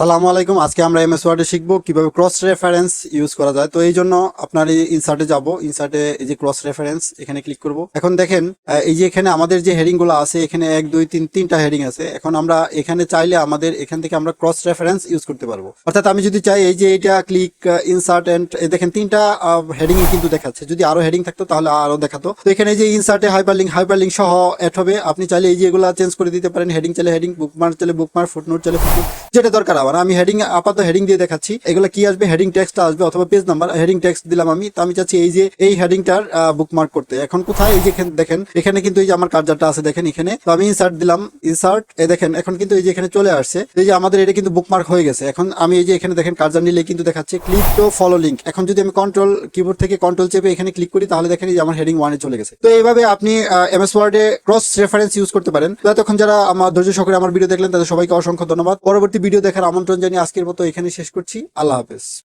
সালামু আলাইকুম। আজকে আমরা এমএস ওয়ার্ডে শিখব কীভাবে ক্রস রেফারেন্স ইউজ করা যায়। তো এই জন্য আপনার এই ইনসার্টে যাব। ইনসার্টে এই যে ক্রস রেফারেন্স এখানে ক্লিক করব। এখন দেখেন এই যে এখানে আমাদের যে হেডিংগুলো আছে, এখানে এক, দুই, তিন, তিনটা হেডিং আছে। এখন আমরা এখানে চাইলে আমাদের এখান থেকে আমরা ক্রস রেফারেন্স ইউজ করতে পারব। অর্থাৎ আমি যদি চাই এই যে এটা ক্লিক ইনসার্ট এন্ড দেখেন তিনটা হেডিং কিন্তু দেখাচ্ছে। যদি আরও হেডিং থাকতো তাহলে আরও দেখাতো। তো এখানে যে ইনসার্টে হাইপারলিংক হাইপারলিংক সহ অ্যাড হবে। আপনি চাইলে এই যে এগুলা চেঞ্জ করে দিতে পারেন। হেডিং চাইলে হেডিং বুকমার্ক চাইলে বুকমার্ক ফুটনোট চাইলে ফুটনোট যেটা দরকার আমার আমি হেডিং আপাতত হেডিং দিয়ে দেখাচ্ছি। এগুলো কি আসবে? হেডিং টেক্সট আসবে অথবা পেজ নাম্বার হেডিং টেক্সট দিলাম আমি। তো আমি চাচ্ছি এই যে, এই হেডিংটার বুকমার্ক করতে। এখন কোথায়? এই যে দেখেন, এখানে কিন্তু এই যে আমার কার্যারটা আছে, দেখেন এখানে। তো আমি ইনসার্ট দিলাম। ইনসার্ট এ দেখেন, এখন কিন্তু এই যে এখানে চলে আসছে। এই যে আমাদের এটা কিন্তু বুকমার্ক হয়ে গেছে। এখন আমি এই যে এখানে দেখেন কার্যার নিলে কিন্তু দেখাচ্ছে ক্লিক টু ফলো লিঙ্ক এখন যদি আমি কন্ট্রোল কিবোর্ড থেকে কন্ট্রোল চেপে এখানে ক্লিক করি, তাহলে দেখেন এই যে আমার হেডিং ওয়ানে চলে গেছে। তো এইভাবে আপনি এমএস ওয়ার্ডে ক্রস রেফারেন্স ইউজ করতে পারেন। তো এতক্ষণ যারা আমার ধৈর্য সহকারে আমার ভিডিও দেখলেন, তাদের সবাইকে অসংখ্য ধন্যবাদ। পরবর্তী ভিডিও দেখার আমন্ত্রণ জানিয়ে আজকের মতো এখানে শেষ করছি। আল্লাহ হাফেজ।